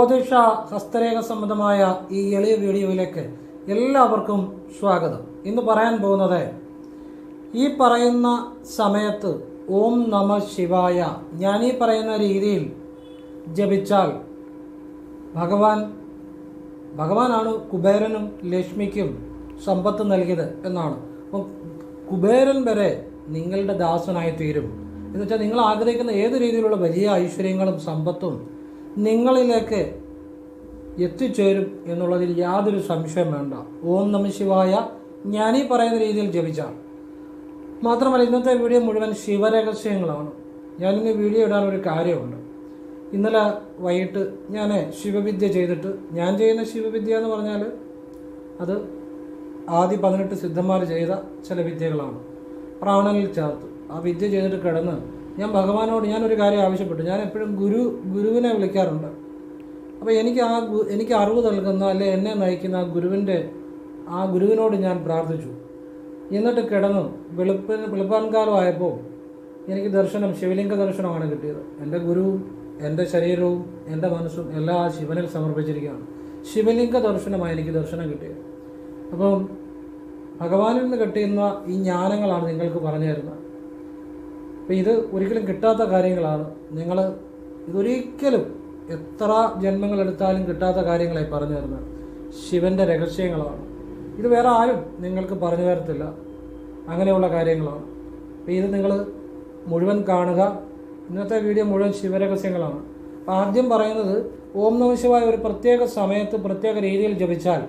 ജ്യോതിഷ ഹസ്തരേഖ സംബന്ധമായ ഈ എളിയ വീഡിയോയിലേക്ക് എല്ലാവർക്കും സ്വാഗതം. ഇന്ന് പറയാൻ പോകുന്നത് ഈ പറയുന്ന സമയത്ത് ഓം നമ ശിവായ ഞാൻ ഈ പറയുന്ന രീതിയിൽ ജപിച്ചാൽ ഭഗവാൻ ഭഗവാനാണ് കുബേരനും ലക്ഷ്മിക്കും സമ്പത്ത് നൽകിയത് എന്നാണ്. അപ്പം കുബേരൻ വരെ നിങ്ങളുടെ ദാസനായി തീരും എന്ന് വെച്ചാൽ നിങ്ങൾ ആഗ്രഹിക്കുന്ന ഏത് രീതിയിലുള്ള വലിയ ഐശ്വര്യങ്ങളും സമ്പത്തും നിങ്ങളിലേക്ക് എത്തിച്ചേരും എന്നുള്ളതിൽ യാതൊരു സംശയം വേണ്ട. ഓം നമ ശിവായ. ഞാനീ പറയുന്ന രീതിയിൽ ജപിച്ചാൽ മാത്രമല്ല ഇന്നത്തെ വീഡിയോ മുഴുവൻ ശിവരഹസ്യങ്ങളാണ്. ഞാനിന്ന് വീഡിയോ ഇടാൻ ഒരു കാര്യമുണ്ട്. ഇന്നലെ വൈകിട്ട് ഞാൻ ശിവവിദ്യ ചെയ്തിട്ട് ഞാൻ ചെയ്യുന്ന ശിവവിദ്യ എന്ന് പറഞ്ഞാൽ അത് ആദ്യ പതിനെട്ട് സിദ്ധന്മാർ ചെയ്ത ചില വിദ്യകളാണ്. പ്രാണനിൽ ചേർത്ത്. ആ വിദ്യ ചെയ്തിട്ട് കിടന്ന് ഞാൻ ഭഗവാനോട് ഞാനൊരു കാര്യം ആവശ്യപ്പെട്ടു. ഞാൻ എപ്പോഴും ഗുരു ഗുരുവിനെ വിളിക്കാറുണ്ട്. അപ്പോൾ എനിക്ക് ആ എനിക്ക് അറിവ് നൽകുന്ന അല്ലെ എന്നെ നയിക്കുന്ന ആ ഗുരുവിന്റെ ആ ഗുരുവിനോട് ഞാൻ പ്രാർത്ഥിച്ചു. എന്നിട്ട് കിടന്നു. വെളുപ്പിന് വെളുപ്പാൻകാലമായപ്പോൾ എനിക്ക് ദർശനം ശിവലിംഗ ദർശനമാണ് കിട്ടിയത്. എന്റെ ഗുരുവും എന്റെ ശരീരവും എന്റെ മനസ്സും എല്ലാം ആ ശിവനിൽ സമർപ്പിച്ചിരിക്കുകയാണ്. ശിവലിംഗ ദർശനമായി എനിക്ക് ദർശനം കിട്ടിയത്. അപ്പം ഭഗവാനിൽ നിന്ന് കിട്ടുന്ന ഈ ജ്ഞാനങ്ങളാണ് നിങ്ങൾക്ക് പറഞ്ഞു തരുന്നത് അപ്പം ഇത് ഒരിക്കലും കിട്ടാത്ത കാര്യങ്ങളാണ്. നിങ്ങൾ ഇതൊരിക്കലും എത്ര ജന്മങ്ങളെടുത്താലും കിട്ടാത്ത കാര്യങ്ങളെ പറഞ്ഞു തരുന്നത്. ശിവന്റെ രഹസ്യങ്ങളാണ്. ഇത് വേറെ ആരും നിങ്ങൾക്ക് പറഞ്ഞു തരത്തില്ല. അങ്ങനെയുള്ള കാര്യങ്ങളാണ്. അപ്പം ഇത് നിങ്ങൾ മുഴുവൻ കാണുക. ഇന്നത്തെ വീഡിയോ മുഴുവൻ ശിവരഹസ്യങ്ങളാണ്. അപ്പം ആദ്യം പറയുന്നത് ഓം നമ ശിവായ ഒരു പ്രത്യേക സമയത്ത് പ്രത്യേക രീതിയിൽ ജപിച്ചാൽ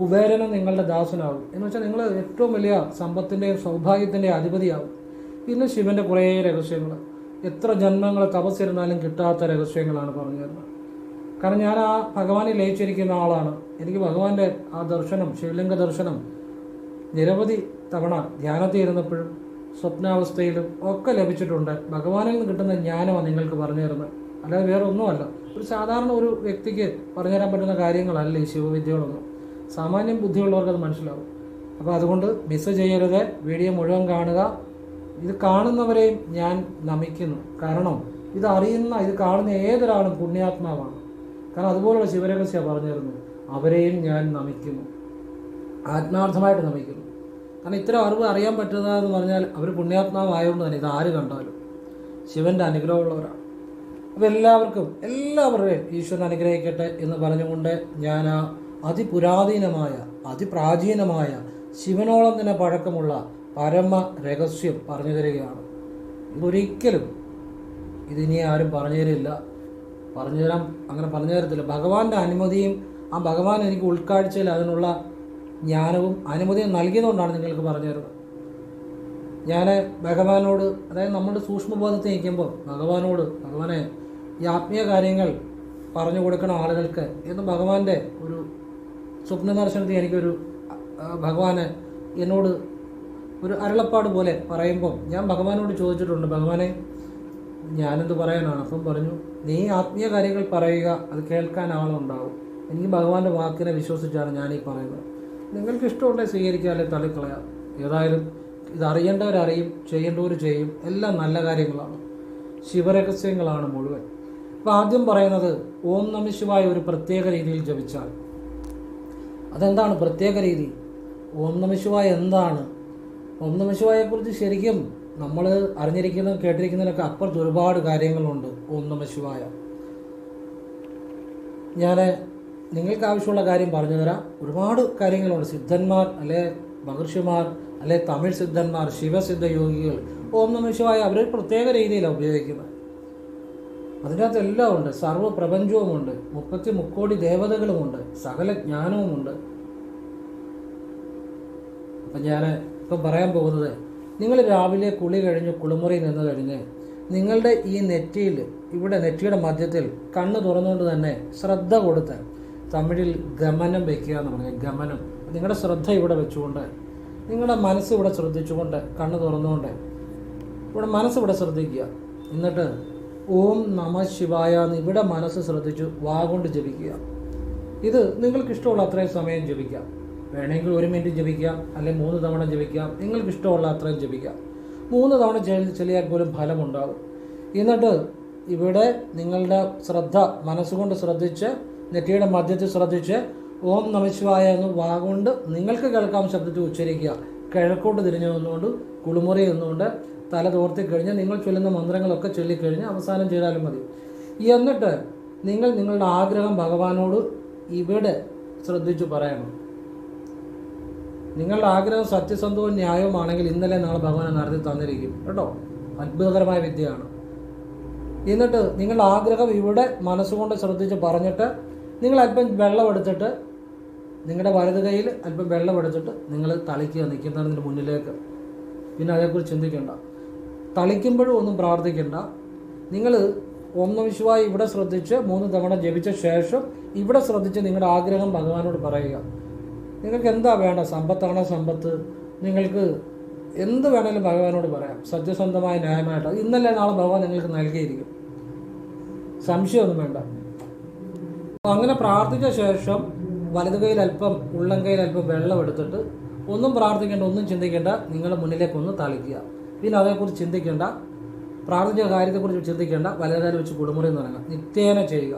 കുബേരനും നിങ്ങളുടെ ദാസനാകും. എന്ന് വെച്ചാൽ നിങ്ങൾ ഏറ്റവും വലിയ സമ്പത്തിന്റെയും സൗഭാഗ്യത്തിന്റെയും അധിപതിയാകും. പിന്നെ ശിവന്റെ കുറേ രഹസ്യങ്ങൾ എത്ര ജന്മങ്ങൾ തപസ്സിരുന്നാലും കിട്ടാത്ത രഹസ്യങ്ങളാണ് പറഞ്ഞു തരുന്നത്. കാരണം ഞാൻ ആ ഭഗവാനെ ലയിച്ചിരിക്കുന്ന ആളാണ്. എനിക്ക് ഭഗവാന്റെ ആ ദർശനം ശിവലിംഗ ദർശനം നിരവധി തവണ ധ്യാനത്തിൽ ഇരുന്നപ്പോഴും സ്വപ്നാവസ്ഥയിലും ഒക്കെ ലഭിച്ചിട്ടുണ്ട്. ഭഗവാനിൽ നിന്ന് കിട്ടുന്ന ജ്ഞാനമാണ് നിങ്ങൾക്ക് പറഞ്ഞു തരുന്നത്. അല്ലാതെ വേറെ ഒന്നുമല്ല. ഒരു സാധാരണ ഒരു വ്യക്തിക്ക് പറഞ്ഞു തരാൻ പറ്റുന്ന കാര്യങ്ങളല്ല ഈ ശിവവിദ്യകളൊന്നും. സാമാന്യം ബുദ്ധിയുള്ളവർക്ക് അത് മനസ്സിലാവും. അപ്പോൾ അതുകൊണ്ട് മിസ് ചെയ്യരുത്. വീഡിയോ മുഴുവൻ കാണുക. ഇത് കാണുന്നവരെയും ഞാൻ നമിക്കുന്നു. കാരണം ഇത് അറിയുന്ന ഇത് കാണുന്ന ഏതൊരാളും പുണ്യാത്മാവാണ്. കാരണം അതുപോലുള്ള ശിവരഹസ്യ പറഞ്ഞിരുന്നു. അവരെയും ഞാൻ നമിക്കുന്നു. ആത്മാർത്ഥമായിട്ട് നമിക്കുന്നു. കാരണം ഇത്തരം അറിവ് അറിയാൻ പറ്റുക എന്ന് പറഞ്ഞാൽ അവർ പുണ്യാത്മാവായതുകൊണ്ട് തന്നെ ഇത് ആര് കണ്ടാലും? ശിവന്റെ അനുഗ്രഹമുള്ളവരാണ്. അപ്പോൾ എല്ലാവർക്കും എല്ലാവരുടെയും ഈശ്വരൻ അനുഗ്രഹിക്കട്ടെ എന്ന് പറഞ്ഞുകൊണ്ട് ഞാൻ ആ അതിപുരാതീനമായ അതിപ്രാചീനമായ ശിവനോളം തന്നെ പഴക്കമുള്ള പരമ രഹസ്യം പറഞ്ഞു തരികയാണ്. ഇതൊരിക്കലും ഇതിനി ആരും പറഞ്ഞു തരില്ല. പറഞ്ഞു തരാൻ അങ്ങനെ പറഞ്ഞു തരത്തില്ല. ഭഗവാന്റെ അനുമതിയും ആ ഭഗവാൻ എനിക്ക് ഉൾക്കാഴ്ചയിൽ അതിനുള്ള ജ്ഞാനവും അനുമതിയും നൽകിയതുകൊണ്ടാണ് നിങ്ങൾക്ക് പറഞ്ഞു തരുന്നത്. ഞാൻ ഭഗവാനോട് അതായത് നമ്മുടെ സൂക്ഷ്മബോധത്തിൽ നിൽക്കുമ്പോൾ ഭഗവാനോട് ഭഗവാനെ ഈ ആത്മീയ കാര്യങ്ങൾ പറഞ്ഞു കൊടുക്കുന്ന ആളുകൾക്ക് എന്ന് ഭഗവാന്റെ ഒരു സ്വപ്ന ദർശനത്തിൽ എനിക്കൊരു ഭഗവാന് എന്നോട് ഒരു അരുളപ്പാട് പോലെ പറയുമ്പോൾ ഞാൻ ഭഗവാനോട് ചോദിച്ചിട്ടുണ്ട് ഭഗവാനെ ഞാനെന്ത് പറയാനാണ്? അപ്പം പറഞ്ഞു നീ ആത്മീയ കാര്യങ്ങൾ പറയുക അത് കേൾക്കാൻ ആളുണ്ടാവും. എനിക്ക് ഭഗവാന്റെ വാക്കിനെ വിശ്വസിച്ചാണ് ഞാനീ പറയുന്നത്. നിങ്ങൾക്ക് ഇഷ്ടമുണ്ടെങ്കിൽ സ്വീകരിക്കുക അല്ലെങ്കിൽ തള്ളിക്കളയാം ഏതായാലും ഇതറിയേണ്ടവരറിയും ചെയ്യേണ്ടവർ ചെയ്യും. എല്ലാം നല്ല കാര്യങ്ങളാണ്. ശിവരഹസ്യങ്ങളാണ് മുഴുവൻ. അപ്പോൾ ആദ്യം പറയുന്നത് ഓം നമ ശിവായ ഒരു പ്രത്യേക രീതിയിൽ ജപിച്ചാൽ. അതെന്താണ് പ്രത്യേക രീതി? ഓം നമ ശിവായ എന്താണ്? ഓം നമ ശിവായെക്കുറിച്ച് ശരിക്കും നമ്മൾ അറിഞ്ഞിരിക്കുന്ന കേട്ടിരിക്കുന്നതിനൊക്കെ അപ്പുറത്ത് ഒരുപാട് കാര്യങ്ങളുണ്ട്. ഓം നമ ഞാൻ നിങ്ങൾക്ക് ആവശ്യമുള്ള കാര്യം പറഞ്ഞു തരാം. ഒരുപാട് കാര്യങ്ങളുണ്ട്. സിദ്ധന്മാർ അല്ലെ മഹർഷിമാർ അല്ലെ തമിഴ് സിദ്ധന്മാർ ശിവസിദ്ധ യോഗികൾ ഓം നമ ശിവായ അവർ പ്രത്യേക രീതിയിലാണ് ഉപയോഗിക്കുന്നത്. അതിനകത്ത് എല്ലാം ഉണ്ട്. സർവ പ്രപഞ്ചവുമുണ്ട്. മുപ്പത്തി മുക്കോടി ദേവതകളുമുണ്ട്. സകല ജ്ഞാനവുമുണ്ട്. അപ്പം ഞാൻ ഇപ്പം പറയാൻ പോകുന്നത് നിങ്ങൾ രാവിലെ കുളി കഴിഞ്ഞ് കുളിമുറി നിന്ന് കഴിഞ്ഞ് നിങ്ങളുടെ ഈ നെറ്റിയിൽ ഇവിടെ നെറ്റിയുടെ മധ്യത്തിൽ കണ്ണ് തുറന്നുകൊണ്ട് തന്നെ ശ്രദ്ധ കൊടുത്ത് തമിഴിൽ ഗമനം വയ്ക്കുക എന്ന് പറഞ്ഞാൽ ഗമനം. നിങ്ങളുടെ ശ്രദ്ധ ഇവിടെ വെച്ചുകൊണ്ട് നിങ്ങളുടെ മനസ്സ് ഇവിടെ ശ്രദ്ധിച്ചുകൊണ്ട് കണ്ണ് തുറന്നുകൊണ്ട് ഇവിടെ മനസ്സ് ഇവിടെ ശ്രദ്ധിക്കുക. എന്നിട്ട് ഓം നമ ശിവായ എന്ന് ഇവിടെ മനസ്സ് ശ്രദ്ധിച്ചു വാ ജപിക്കുക. ഇത് നിങ്ങൾക്ക് ഇഷ്ടമുള്ള അത്രയും സമയം ജപിക്കാം. വേണമെങ്കിൽ ഒരു മിനിറ്റ് ജപിക്കാം അല്ലെങ്കിൽ മൂന്ന് തവണ ജപിക്കാം നിങ്ങൾക്ക് ഇഷ്ടമുള്ള അത്രയും ജപിക്കാം. മൂന്ന് തവണ ചെല്ലി- ചെല്ലിയാൽ പോലും ഫലമുണ്ടാകും എന്നിട്ട് ഇവിടെ നിങ്ങളുടെ ശ്രദ്ധ മനസ്സുകൊണ്ട് ശ്രദ്ധിച്ച് നെറ്റിയുടെ മധ്യത്തിൽ ശ്രദ്ധിച്ച് ഓം നമശിവായ എന്ന് വാഗുകൊണ്ട് നിങ്ങൾക്ക് കേൾക്കാൻ ശബ്ദത്തിൽ ഉച്ചരിക്കുക. കിഴക്കോട്ട് തിരിഞ്ഞു നിന്നുകൊണ്ട് കുളിമുറി നിന്നുകൊണ്ട് തല തോർത്തി കഴിഞ്ഞ് നിങ്ങൾ ചൊല്ലുന്ന മന്ത്രങ്ങളൊക്കെ ചൊല്ലിക്കഴിഞ്ഞ് അവസാനം ചെയ്താലും മതി. എന്നിട്ട് നിങ്ങൾ നിങ്ങളുടെ ആഗ്രഹം ഭഗവാനോട് ഇവിടെ ശ്രദ്ധിച്ചു പറയണം. നിങ്ങളുടെ ആഗ്രഹം സത്യസന്ധവും ന്യായവുമാണെങ്കിൽ ഇന്നലെ നാളെ ഭഗവാനെ നടത്തി തന്നിരിക്കും. കേട്ടോ? അത്ഭുതകരമായ വിദ്യയാണ്. എന്നിട്ട് നിങ്ങളുടെ ആഗ്രഹം ഇവിടെ മനസ്സുകൊണ്ട് ശ്രദ്ധിച്ച് പറഞ്ഞിട്ട് നിങ്ങൾ അല്പം വെള്ളം എടുത്തിട്ട് നിങ്ങളുടെ വലത് കയ്യിൽ അല്പം വെള്ളം എടുത്തിട്ട് നിങ്ങൾ തളിക്കുക നിൽക്കുന്നതിന് മുന്നിലേക്ക്. പിന്നെ അതേക്കുറിച്ച് ചിന്തിക്കേണ്ട. തളിക്കുമ്പോഴും ഒന്നും പ്രാർത്ഥിക്കേണ്ട. നിങ്ങൾ ഓം നമശിവായി ഇവിടെ ശ്രദ്ധിച്ച് മൂന്ന് തവണ ജപിച്ച ശേഷം ഇവിടെ ശ്രദ്ധിച്ച് നിങ്ങളുടെ ആഗ്രഹം ഭഗവാനോട് പറയുക. നിങ്ങൾക്ക് എന്താ വേണ്ട സമ്പത്താണോ സമ്പത്ത്? നിങ്ങൾക്ക് എന്ത് വേണമെങ്കിലും ഭഗവാനോട് പറയാം. സത്യസന്ധമായ ന്യായമായിട്ട്. ഇന്നലെ നാളെ ഭഗവാൻ നിങ്ങൾക്ക് നൽകിയിരിക്കും. സംശയമൊന്നും വേണ്ട. അങ്ങനെ പ്രാർത്ഥിച്ച ശേഷം വലതു കൈയിൽ അല്പം ഉള്ളം കൈയിൽ അല്പം വെള്ളം എടുത്തിട്ട് ഒന്നും പ്രാർത്ഥിക്കേണ്ട ഒന്നും ചിന്തിക്കേണ്ട നിങ്ങളുടെ മുന്നിലേക്ക് ഒന്ന് തളിക്കുക. പിന്നെ അതേക്കുറിച്ച് ചിന്തിക്കേണ്ട പ്രാർത്ഥിച്ച കാര്യത്തെക്കുറിച്ച് ചിന്തിക്കേണ്ട വലതുകാലം വെച്ച് കുടുമുറി തുടങ്ങുക നിത്യേന ചെയ്യുക.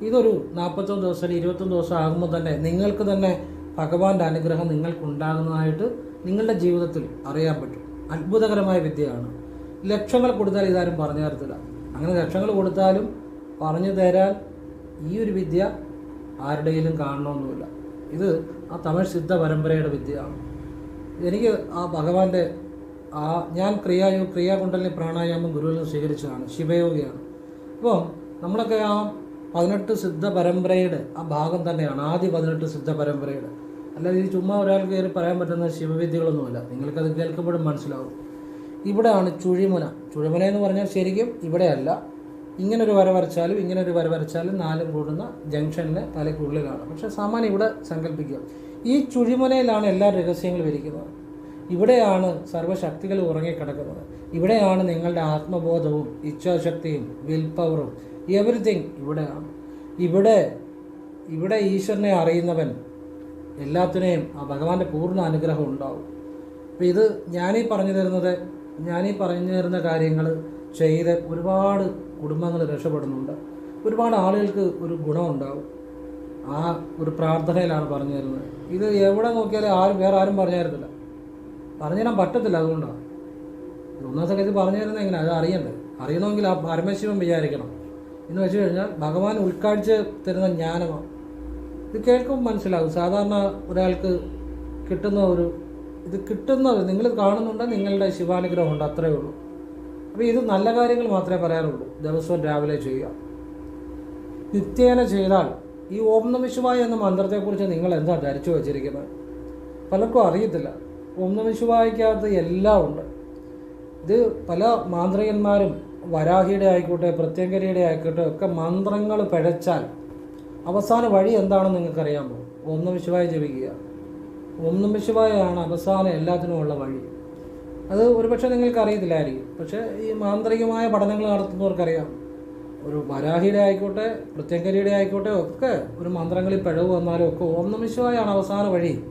ഇതൊരു നാൽപ്പത്തൊന്ന് ദിവസം ഇരുപത്തൊന്ന് ദിവസം ആകുമ്പോൾ തന്നെ നിങ്ങൾക്ക് തന്നെ ഭഗവാന്റെ അനുഗ്രഹം നിങ്ങൾക്കുണ്ടാകുന്നതായിട്ട് നിങ്ങളുടെ ജീവിതത്തിൽ അറിയാൻ പറ്റും. അത്ഭുതകരമായ വിദ്യയാണ്. ലക്ഷങ്ങൾ കൊടുത്താൽ ഇതാരും പറഞ്ഞു തരത്തില്ല. അങ്ങനെ ലക്ഷങ്ങൾ കൊടുത്താലും പറഞ്ഞു തരാൻ ഈ ഒരു വിദ്യ ആരുടെയിലും കാണണമെന്നുമില്ല. ഇത് ആ തമിഴ് സിദ്ധ പരമ്പരയുടെ വിദ്യയാണ്. എനിക്ക് ആ ഭഗവാന്റെ ആ ഞാൻ ക്രിയായോ ക്രിയാകുണ്ടലിനി പ്രാണായാമം ഗുരുവിൽ നിന്ന് സ്വീകരിച്ചതാണ്. ശിവയോഗിയാണ്. അപ്പോൾ നമ്മളൊക്കെ ആ പതിനെട്ട് സിദ്ധ പരമ്പരയുടെ ആ ഭാഗം തന്നെയാണ്. ആദ്യ പതിനെട്ട് സിദ്ധ പരമ്പരയുടെ. അല്ലാതെ ഇത് ചുമ്മാ ഒരാൾ കയറി പറയാൻ പറ്റുന്ന ശിവവിദ്യകളൊന്നുമല്ല. നിങ്ങൾക്കത് കേൾക്കുമ്പോഴും മനസ്സിലാവും. ഇവിടെയാണ് ചുഴിമുന. ചുഴിമുന എന്ന് പറഞ്ഞാൽ ശരിക്കും ഇവിടെയല്ല. ഇങ്ങനൊരു വര വരച്ചാലും ഇങ്ങനൊരു വര വരച്ചാലും നാലും കൂടുന്ന ജംഗ്ഷനിലെ തലയ്ക്കുള്ളിലാണ്. പക്ഷെ സാമാന്യം ഇവിടെ സങ്കല്പിക്കുക. ഈ ചുഴിമുനയിലാണ് എല്ലാ രഹസ്യങ്ങളും ഇരിക്കുന്നത്. ഇവിടെയാണ് സർവശക്തികൾ ഉറങ്ങിക്കിടക്കുന്നത്. ഇവിടെയാണ് നിങ്ങളുടെ ആത്മബോധവും ഇച്ഛാശക്തിയും വിൽ പവറും എവറിഥിങ് ഇവിടെയാണ്. ഇവിടെ ഇവിടെ ഈശ്വരനെ അറിയുന്നവൻ എല്ലാത്തിനെയും ആ ഭഗവാന്റെ പൂർണ അനുഗ്രഹം ഉണ്ടാവും. അപ്പം ഇത് ഞാനീ പറഞ്ഞു തരുന്നത് ഞാനീ പറഞ്ഞു തരുന്ന കാര്യങ്ങൾ ചെയ്ത് ഒരുപാട് കുടുംബങ്ങൾ രക്ഷപ്പെടുന്നുണ്ട്. ഒരുപാട് ആളുകൾക്ക് ഒരു ഗുണമുണ്ടാവും. ആ ഒരു പ്രാർത്ഥനയിലാണ് പറഞ്ഞു തരുന്നത്. ഇത് എവിടെ നോക്കിയാലും ആരും വേറെ ആരും പറഞ്ഞു തരത്തില്ല. പറഞ്ഞു തരാൻ പറ്റത്തില്ല അതുകൊണ്ടാണ് ഒന്നാം ഇത് പറഞ്ഞു തരുന്നത് എങ്ങനെ അത് അറിയണ്ടേ? അറിയണമെങ്കിൽ ആ പരമശിവൻ വിചാരിക്കണം. എന്ന് വെച്ച് കഴിഞ്ഞാൽ ഭഗവാൻ ഉൾക്കാഴ്ച തരുന്ന ജ്ഞാനമാണ്. ഇത് കേൾക്കുമ്പോൾ മനസ്സിലാകും സാധാരണ ഒരാൾക്ക് കിട്ടുന്ന ഒരു ഇത് കിട്ടുന്നത് നിങ്ങൾ കാണുന്നുണ്ട് നിങ്ങളുടെ ശിവാനുഗ്രഹം ഉണ്ട് അത്രയേ ഉള്ളൂ. അപ്പോൾ ഇത് നല്ല കാര്യങ്ങൾ മാത്രമേ പറയാറുള്ളൂ. ദിവസവും രാവിലെ ചെയ്യുക. നിത്യേന ചെയ്താൽ ഈ ഓം നമിശുവായ എന്ന മന്ത്രത്തെക്കുറിച്ച് നിങ്ങൾ എന്താ ധരിച്ചു വച്ചിരിക്കുന്നത്? പലർക്കും അറിയത്തില്ല. ഓം നമിശുവായിക്കകത്ത് എല്ലാം ഉണ്ട്. ഇത് പല മാന്ത്രികന്മാരും വരാഹിയുടെ ആയിക്കോട്ടെ പ്രത്യങ്കരയുടെ ആയിക്കോട്ടെ ഒക്കെ മന്ത്രങ്ങൾ പിഴച്ചാൽ അവസാന വഴി എന്താണെന്ന് നിങ്ങൾക്കറിയാമോ? ഓം വിശുവായി ജപിക്കുക. ഓം വിശുവായാണ് അവസാനം എല്ലാത്തിനും ഉള്ള വഴി. അത് ഒരുപക്ഷെ നിങ്ങൾക്ക് അറിയത്തില്ലായിരിക്കും. പക്ഷേ ഈ മാന്ത്രികമായ പഠനങ്ങൾ നടത്തുന്നവർക്കറിയാം. ഒരു വരാഹിയുടെ ആയിക്കോട്ടെ പ്രത്യങ്കരിയുടെ ആയിക്കോട്ടെ ഒക്കെ ഒരു മന്ത്രങ്ങളിൽ പിഴവ് വന്നാലും ഒക്കെ ഓം വിശുവായാണ് അവസാന വഴി.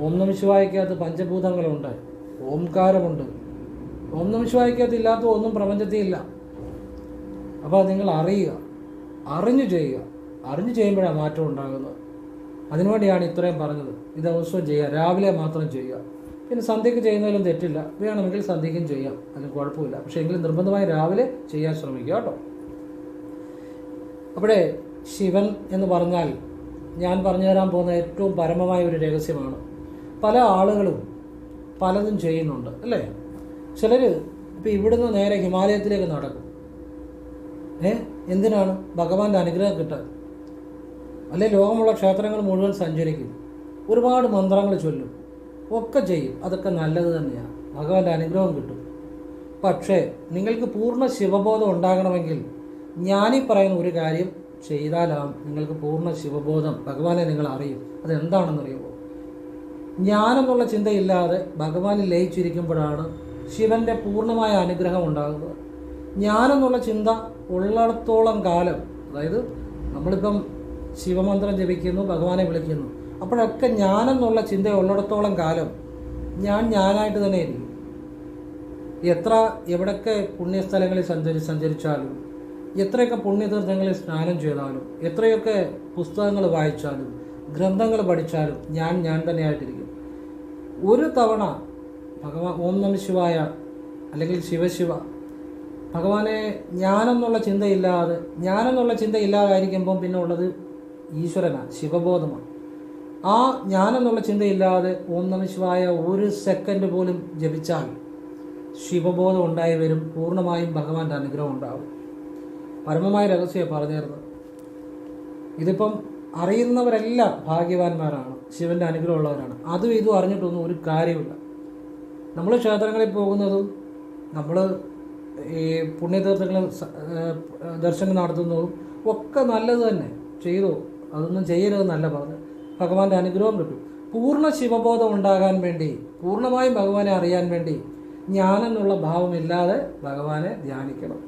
ഓം വിശുവായിക്കകത്ത് പഞ്ചഭൂതങ്ങളുണ്ട് ഓംകാരമുണ്ട്. ഓം വിശ്വായിക്കകത്ത് ഇല്ലാത്ത ഒന്നും പ്രപഞ്ചത്തിൽ ഇല്ല. അപ്പോൾ അത് നിങ്ങൾ അറിയുക. അറിഞ്ഞു ചെയ്യുക. അറിഞ്ഞു ചെയ്യുമ്പോഴാണ് മാറ്റം ഉണ്ടാകുന്നത്. അതിനുവേണ്ടിയാണ് ഇത്രയും പറഞ്ഞത്. ഇത് ദിവസവും ചെയ്യുക. രാവിലെ മാത്രം ചെയ്യുക. പിന്നെ സന്ധ്യയ്ക്ക് ചെയ്യുന്നതിലും തെറ്റില്ല. വേണമെങ്കിൽ സന്ധ്യയ്ക്കും ചെയ്യാം. അതിന് കുഴപ്പമില്ല. പക്ഷേ എങ്കിലും നിർബന്ധമായി രാവിലെ ചെയ്യാൻ ശ്രമിക്കുക കേട്ടോ. അവിടെ ശിവൻ എന്ന് പറഞ്ഞാൽ ഞാൻ പറഞ്ഞു തരാൻ പോകുന്ന ഏറ്റവും പരമമായ ഒരു രഹസ്യമാണ്. പല ആളുകളും പലതും ചെയ്യുന്നുണ്ട് അല്ലേ? ചിലർ ഇപ്പം ഇവിടുന്ന് നേരെ ഹിമാലയത്തിലേക്ക് നടക്കും. ഏ? എന്തിനാണ്? ഭഗവാന്റെ അനുഗ്രഹം കിട്ടാൻ. അല്ലെ ലോകമുള്ള ക്ഷേത്രങ്ങൾ മുഴുവൻ സഞ്ചരിക്കും. ഒരുപാട് മന്ത്രങ്ങൾ ചൊല്ലും. ഒക്കെ ചെയ്യും. അതൊക്കെ നല്ലത് തന്നെയാണ് ഭഗവാന്റെ അനുഗ്രഹം കിട്ടും. പക്ഷേ നിങ്ങൾക്ക് പൂർണ ശിവബോധം ഉണ്ടാകണമെങ്കിൽ ഞാനീ പറയുന്ന ഒരു കാര്യം ചെയ്താലാണ് നിങ്ങൾക്ക് പൂർണ ശിവബോധം ഭഗവാനെ നിങ്ങൾ അറിയും. അതെന്താണെന്നറിയുമോ? ഞാനെന്നുള്ള ചിന്തയില്ലാതെ ഭഗവാനിൽ ലയിച്ചിരിക്കുമ്പോഴാണ് ശിവന്റെ പൂർണമായ അനുഗ്രഹം ഉണ്ടാകുന്നത് ഞാനെന്നുള്ള ചിന്ത ഉള്ളിടത്തോളം കാലം അതായത് നമ്മളിപ്പം ശിവമന്ത്രം ജപിക്കുന്നു ഭഗവാനെ വിളിക്കുന്നു അപ്പോഴൊക്കെ ഞാനെന്നുള്ള ചിന്ത ഉള്ളിടത്തോളം കാലം ഞാൻ ഞാനായിട്ട് തന്നെ ഇരിക്കും. എത്ര എവിടൊക്കെ പുണ്യസ്ഥലങ്ങളിൽ സഞ്ചരി സഞ്ചരിച്ചാലും എത്രയൊക്കെ പുണ്യതീർത്ഥങ്ങളിൽ സ്നാനം ചെയ്താലും എത്രയൊക്കെ പുസ്തകങ്ങൾ വായിച്ചാലും ഗ്രന്ഥങ്ങൾ പഠിച്ചാലും ഞാൻ ഞാൻ തന്നെയായിട്ടിരിക്കും. ഒരു തവണ ഭഗവാൻ ഓം നമ ശിവായ അല്ലെങ്കിൽ ശിവശിവ ഭഗവാനെ ഞാനെന്നുള്ള ചിന്തയില്ലാതെ ഞാനെന്നുള്ള ചിന്ത ഇല്ലാതായിരിക്കുമ്പം പിന്നെ ഉള്ളത് ഈശ്വരനാണ് ശിവബോധമാണ്. ആ ഞാനെന്നുള്ള ചിന്തയില്ലാതെ ഓം നമ ശിവായ ഒരു സെക്കൻഡ് പോലും ജപിച്ചാൽ ശിവബോധം ഉണ്ടായി വരും പൂർണമായും ഭഗവാന്റെ അനുഗ്രഹം ഉണ്ടാവും. പരമമായ രഹസ്യമാണ് പറഞ്ഞിരുന്നത്. ഇതിപ്പം അറിയുന്നവരെല്ലാം ഭാഗ്യവാന്മാരാണ് ശിവന്റെ അനുഗ്രഹമുള്ളവരാണ്. അതും ഇതും അറിഞ്ഞിട്ടൊന്നും ഒരു കാര്യമില്ല നമ്മൾ ക്ഷേത്രങ്ങളിൽ പോകുന്നതും നമ്മൾ ഈ പുണ്യതീർത്ഥങ്ങളും ദർശനം നടത്തുന്നതും ഒക്കെ നല്ലത് തന്നെ. ചെയ്തു. അതൊന്നും ചെയ്യരുതെന്നല്ല പറഞ്ഞ് ഭഗവാന്റെ അനുഗ്രഹം കിട്ടും പൂർണ ശിവബോധം ഉണ്ടാകാൻ വേണ്ടി പൂർണമായും ഭഗവാനെ അറിയാൻ വേണ്ടി ഞാനെന്നുള്ള ഭാവമില്ലാതെ ഭഗവാനെ ധ്യാനിക്കണം.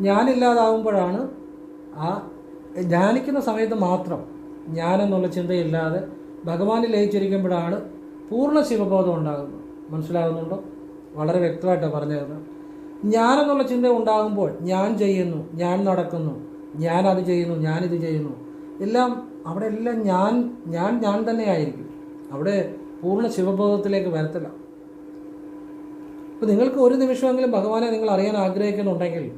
ഞാനില്ലാതാവുമ്പോഴാണ് ആ ധ്യാനിക്കുന്ന സമയത്ത് മാത്രം ഞാനെന്നുള്ള ചിന്തയില്ലാതെ ഭഗവാനിൽ ലയിച്ചിരിക്കുമ്പോഴാണ് പൂർണ ശിവബോധം ഉണ്ടാകുന്നത്. മനസ്സിലാകുന്നുണ്ടോ? വളരെ വ്യക്തമായിട്ടാണ് പറഞ്ഞു തരുന്നത് ഞാനെന്നുള്ള ചിന്ത ഉണ്ടാകുമ്പോൾ ഞാൻ ചെയ്യുന്നു ഞാൻ നടക്കുന്നു ഞാൻ അത് ചെയ്യുന്നു ഞാനിത് ചെയ്യുന്നു. എല്ലാം അവിടെ എല്ലാം ഞാൻ ഞാൻ ഞാൻ തന്നെയായിരിക്കും അവിടെ പൂർണ ശിവബോധത്തിലേക്ക് വരത്തില്ല. അപ്പോൾ നിങ്ങൾക്ക് ഒരു നിമിഷമെങ്കിലും ഭഗവാനെ നിങ്ങൾ അറിയാൻ ആഗ്രഹിക്കുന്നുണ്ടെങ്കിൽ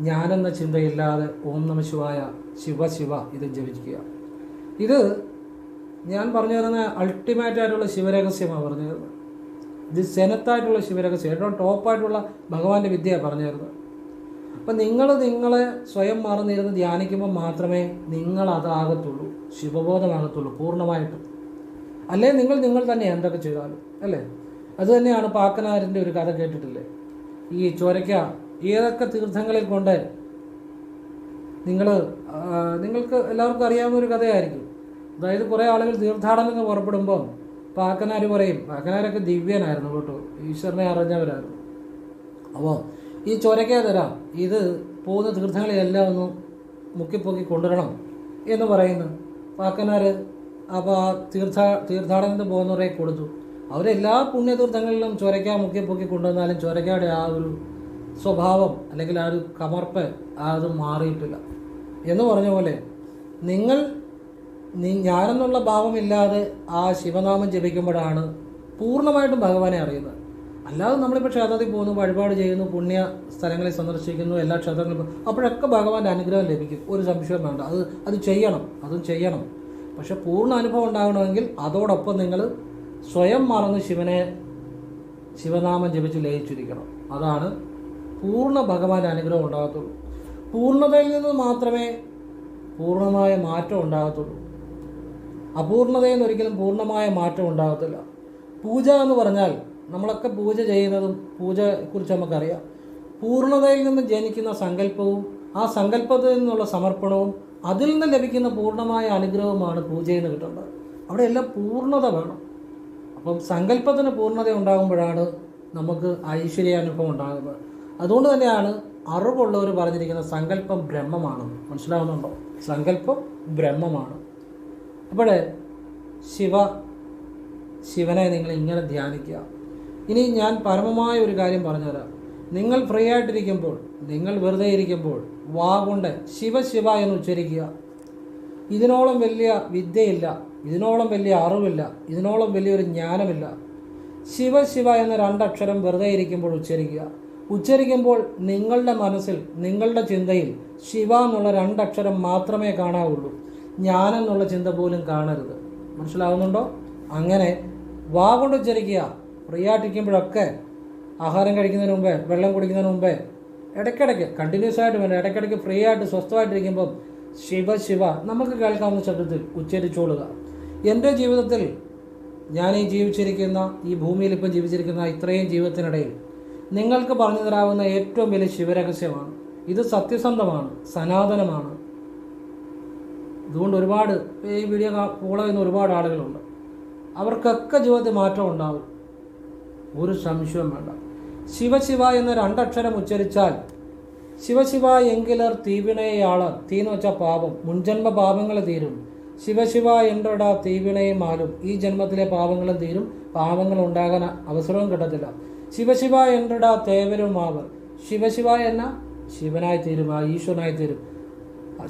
ഞാനെന്ന ചിന്തയില്ലാതെ ഓം നമ ശിവായ ശിവ ശിവ ഇത് ജപിക്കുക. ഇത് ഞാൻ പറഞ്ഞു തരുന്ന അൾട്ടിമേറ്റ് ആയിട്ടുള്ള ശിവരഹസ്യമാണ് പറഞ്ഞു തരുന്നത് ഇത് സെനത്തായിട്ടുള്ള ശിവരഹസ്യം ഏറ്റവും ടോപ്പായിട്ടുള്ള ഭഗവാന്റെ വിദ്യയാണ് പറഞ്ഞു തരുന്നത് അപ്പം നിങ്ങൾ നിങ്ങളെ സ്വയം മറന്നിരുന്ന് ധ്യാനിക്കുമ്പോൾ മാത്രമേ നിങ്ങൾ അതാകത്തുള്ളൂ ശിവബോധമാകത്തുള്ളൂ പൂർണമായിട്ടും. അല്ലേ? നിങ്ങൾ നിങ്ങൾ തന്നെ എന്തൊക്കെ ചെയ്താലും അല്ലേ? അത് തന്നെയാണ് പാക്കനാരിന്റെ ഒരു കഥ കേട്ടിട്ടില്ലേ? ഈ ചോരയ്ക്ക ഏതൊക്കെ തീർത്ഥങ്ങളിൽ കൊണ്ട് നിങ്ങൾ നിങ്ങൾക്ക് എല്ലാവർക്കും അറിയാവുന്ന ഒരു കഥയായിരിക്കും. അതായത് കുറേ ആളുകൾ തീർത്ഥാടനത്തിന് പുറപ്പെടുമ്പോൾ പാക്കനാർ പറയും? പാക്കനാരൊക്കെ ദിവ്യനായിരുന്നു കേട്ടോ. ഈശ്വരനെ അറിഞ്ഞവരായിരുന്നു. അപ്പോൾ ഈ ചൊരയ്ക്ക തരാം. ഇത് പോകുന്ന തീർത്ഥങ്ങളെല്ലാം ഒന്ന് മുക്കിപ്പൊക്കി കൊണ്ടുവരണം എന്ന് പറയുന്നു. പാക്കനാർ അപ്പോൾ ആ തീർത്ഥ തീർത്ഥാടനത്തിന് പോകുന്നവരെ കൊടുത്തു. അവരെല്ലാ പുണ്യതീർത്ഥങ്ങളിലും ചൊരയ്ക്ക മുക്കിപ്പൊക്കി കൊണ്ടുവന്നാലും ചൊരയ്ക്കയുടെ ആ ഒരു സ്വഭാവം അല്ലെങ്കിൽ ആ ഒരു കമർപ്പ് അത് മാറിയിട്ടില്ല. എന്ന് പറഞ്ഞ പോലെ നിങ്ങൾ നി- ഞാനെന്നുള്ള ഭാവമില്ലാതെ ആ ശിവനാമം ജപിക്കുമ്പോഴാണ് പൂർണമായിട്ടും ഭഗവാനെ അറിയുന്നത്. അല്ലാതെ നമ്മളിപ്പോൾ ക്ഷേത്രത്തിൽ പോകുന്നു വഴിപാട് ചെയ്യുന്നു പുണ്യ സ്ഥലങ്ങളിൽ സന്ദർശിക്കുന്നു എല്ലാ ക്ഷേത്രങ്ങളിലും അപ്പോഴൊക്കെ ഭഗവാന്റെ അനുഗ്രഹം ലഭിക്കും. ഒരു സംശയം വേണ്ട. അത് അത് ചെയ്യണം. അതും ചെയ്യണം. പക്ഷെ പൂർണ അനുഭവം ഉണ്ടാകണമെങ്കിൽ അതോടൊപ്പം നിങ്ങൾ സ്വയം മറന്ന് ശിവനെ ശിവനാമം ജപിച്ച് ലയിച്ചിരിക്കണം. അതാണ് പൂർണ ഭഗവാന്റെ അനുഗ്രഹം ഉണ്ടാകത്തുള്ളൂ. പൂർണതയിൽ നിന്ന് മാത്രമേ പൂർണമായ മാറ്റം ഉണ്ടാകത്തുള്ളൂ. അപൂർണതയിൽ നിന്ന് ഒരിക്കലും പൂർണമായ മാറ്റം ഉണ്ടാകത്തില്ല. പൂജ എന്ന് പറഞ്ഞാൽ നമ്മളൊക്കെ പൂജ ചെയ്യുന്നതും പൂജയെക്കുറിച്ച് നമുക്കറിയാം. പൂർണതയിൽ നിന്ന് ജനിക്കുന്ന സങ്കല്പവും ആ സങ്കല്പത്തിൽ നിന്നുള്ള സമർപ്പണവും അതിൽ നിന്ന് ലഭിക്കുന്ന പൂർണമായ അനുഗ്രഹവുമാണ് പൂജയിൽ നിന്ന് കിട്ടേണ്ടത് അവിടെ എല്ലാം പൂർണത വേണം. അപ്പം സങ്കല്പത്തിന് പൂർണത ഉണ്ടാകുമ്പോഴാണ് നമുക്ക് ഐശ്വര്യാനുഭവം ഉണ്ടാകുന്നത്. അതുകൊണ്ട് തന്നെയാണ് അറിവുള്ളവർ പറഞ്ഞിരിക്കുന്നത് സങ്കല്പം ബ്രഹ്മമാണ് മനസ്സിലാവുന്നുണ്ടോ? സങ്കല്പം ബ്രഹ്മമാണ്. അപ്പോൾ ശിവ ശിവനെ നിങ്ങൾ ഇങ്ങനെ ധ്യാനിക്കുക. ഇനി ഞാൻ പരമമായ ഒരു കാര്യം പറഞ്ഞുതരാം. നിങ്ങൾ ഫ്രീ ആയിട്ടിരിക്കുമ്പോൾ നിങ്ങൾ വെറുതെ ഇരിക്കുമ്പോൾ വാ കൊണ്ട് ശിവ ശിവ എന്ന് ഉച്ചരിക്കുക. ഇതിനോളം വലിയ വിദ്യയില്ല ഇതിനോളം വലിയ അറിവില്ല ഇതിനോളം വലിയൊരു ജ്ഞാനമില്ല. ശിവ ശിവ എന്ന രണ്ടക്ഷരം വെറുതെ ഇരിക്കുമ്പോൾ ഉച്ചരിക്കുക. ഉച്ചരിക്കുമ്പോൾ നിങ്ങളുടെ മനസ്സിൽ നിങ്ങളുടെ ചിന്തയിൽ ശിവ എന്നുള്ള രണ്ടക്ഷരം മാത്രമേ കാണാവുള്ളൂ. ഞാനെന്നുള്ള ചിന്ത പോലും കാണരുത്. മനസ്സിലാവുന്നുണ്ടോ? അങ്ങനെ വാ കൊണ്ട് ഉച്ചരിക്കുക. ഫ്രീ ആയിട്ടിരിക്കുമ്പോഴൊക്കെ ആഹാരം കഴിക്കുന്നതിന് മുമ്പേ വെള്ളം കുടിക്കുന്നതിന് മുമ്പേ ഇടയ്ക്കിടയ്ക്ക് കണ്ടിന്യൂസ് ആയിട്ട് വേണം. ഇടയ്ക്കിടയ്ക്ക് ഫ്രീ ആയിട്ട് സ്വസ്ഥമായിട്ടിരിക്കുമ്പം ശിവ ശിവ നമുക്ക് കേൾക്കാവുന്ന ശബ്ദത്തിൽ ഉച്ചരിച്ചോളുക. എന്റെ ജീവിതത്തിൽ ഞാൻ ഈ ജീവിച്ചിരിക്കുന്ന ഈ ഭൂമിയിൽ ഇപ്പം ജീവിച്ചിരിക്കുന്ന ഇത്രയും ജീവിതത്തിനിടയിൽ നിങ്ങൾക്ക് പറഞ്ഞു തരാവുന്ന ഏറ്റവും വലിയ ശിവരഹസ്യമാണ്. ഇത് സത്യസന്ധമാണ് സനാതനമാണ്. ഇതുകൊണ്ട് ഒരുപാട് ഈ വീഡിയോ ഫോളോ ചെയ്യുന്ന ഒരുപാട് ആളുകളുണ്ട്. അവർക്കൊക്കെ ജീവിതത്തിൽ മാറ്റം ഉണ്ടാവും. ഒരു സംശയവും വേണ്ട. ശിവശിവ എന്ന രണ്ടക്ഷരം ഉച്ചരിച്ചാൽ ശിവശിവ എങ്കിലർ തീവിണയാൾ തീ എന്ന് പാപം. മുൻജന്മ പാപങ്ങൾ തീരും. ശിവശിവ എന്റെ തീവിണയും ആലും ഈ ജന്മത്തിലെ പാപങ്ങളും തീരും. പാപങ്ങൾ ഉണ്ടാകാൻ അവസരവും കിട്ടത്തില്ല. ശിവശിവ എന്റെ തേവരും ആവർ ശിവശിവ എന്ന ശിവനായി തീരും. ആ ഈശ്വരനായി തീരും.